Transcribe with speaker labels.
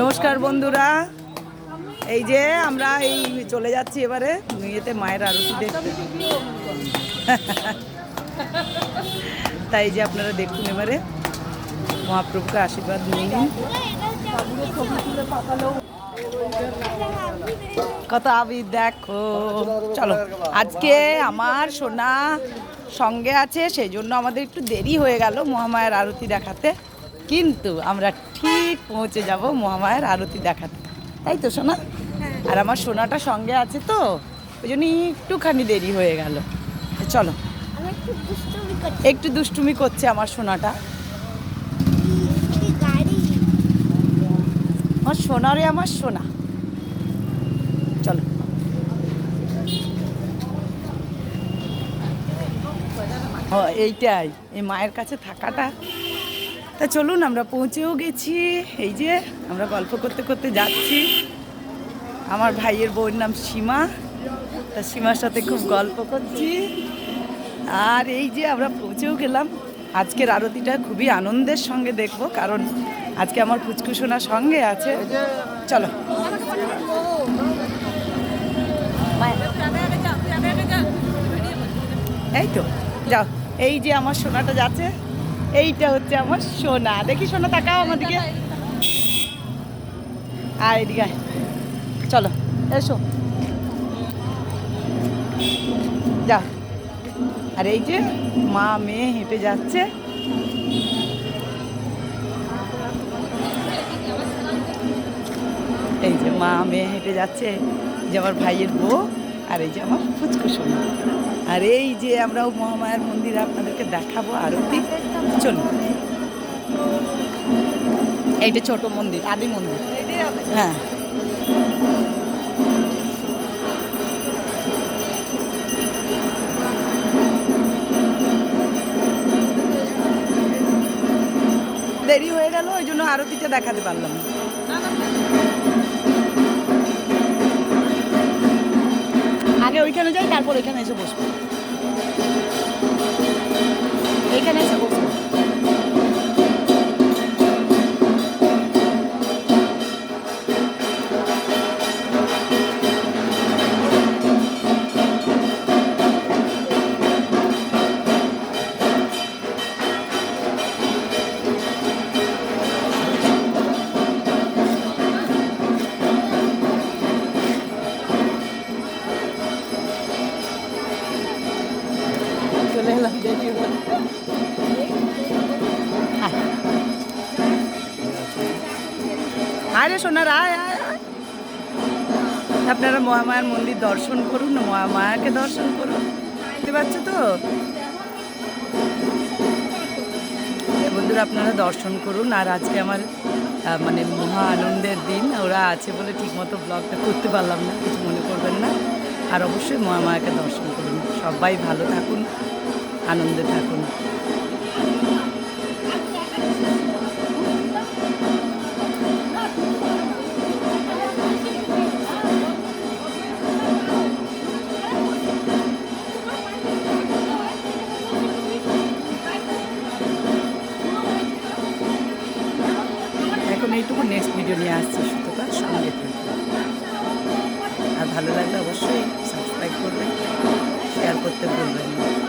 Speaker 1: নমস্কার বন্ধুরা। এই যে আমরা এই চলে যাচ্ছি এবারে। ইয়েতে মায়ের আরতি দেখতে। তাই যে আপনারা দেখুন এবারে। মহাপ্রভুকে আশীর্বাদ নিয়ে কত আবি দেখো। চলো, আজকে আমার সোনা সঙ্গে আছে, সেই জন্য আমাদের একটু দেরি হয়ে গেল মহামায়ের আরতি দেখাতে। কিন্তু আমরা ঠিক পৌঁছে যাব মহামায়ের আরতি দেখাতে। তাই তো সোনা? আর আমার সোনাটা সঙ্গে আছে তো ওই জন্য একটুখানি দেরি হয়ে গেল। চলো।
Speaker 2: একটু দুষ্টুমি করছি।
Speaker 1: আমার সোনাটা। আমার সোনারে আমার সোনা। চলো। এইটাই। এই মায়ের কাছে থাকাটা তা চলুন আমরা পৌঁছেও গেছি। এই যে আমরা গল্প করতে করতে যাচ্ছি। আমার ভাইয়ের বউয়ের নাম সীমা। তা সীমার সাথে খুব গল্প করছি। আর এই যে আমরা পৌঁছেও গেলাম। আজকের আরতিটা খুবই আনন্দের সঙ্গে দেখব, কারণ আজকে আমার ফুচকুসোনা সঙ্গে আছে। চলো। এই তো, যাও। এই যে আমার সোনাটা যাচ্ছে। এইটা হচ্ছে আমার সোনা। দেখি সোনা তাকাও আমার দিকে। আর এদিকে। চলো, এসো। যা। আর এই যে মা মেয়ে হেঁটে যাচ্ছে। এই যে মা মেয়ে হেঁটে যাচ্ছে। যে আমার ভাইয়ের বউ। আর এই যে আমার ফুচকু সোনা। আর এই যে আমরাও মহামায়ার মন্দির আপনাদেরকে দেখাবো আরতি। চলুন। এইটা ছোট মন্দির, আদি মন্দির। হ্যাঁ। দেরি হয়ে গেল, ওই জন্য আরতিটা দেখাতে পারলাম না। আগে ওইখানে যাই তারপর ওইখানে এসে বসবো। এখানে এসে বসবো। চলে। আয় সোনার, আয় আয়। আপনারা মহামায়ার মন্দির দর্শন করুন, মহামায়াকে দর্শন করুন। বুঝতে পারছ তো? বন্ধুরা, আপনারা দর্শন করুন, আর আজকে আমার মানে মহা আনন্দের দিন। ওরা আছে বলে ঠিকমতো ব্লগটা করতে পারলাম না, কিছু মনে করবেন না। আর অবশ্যই মহামায়াকে দর্শন করুন। সবাই ভালো থাকুন। আনন্দে থাকুন। এখন এইটুকু নেক্সট ভিডিও নিয়ে আসছি সুতোটা সঙ্গে আর ভালো লাগলে অবশ্যই সাবস্ক্রাইব করবেন শেয়ার করতে ভুলবেন না।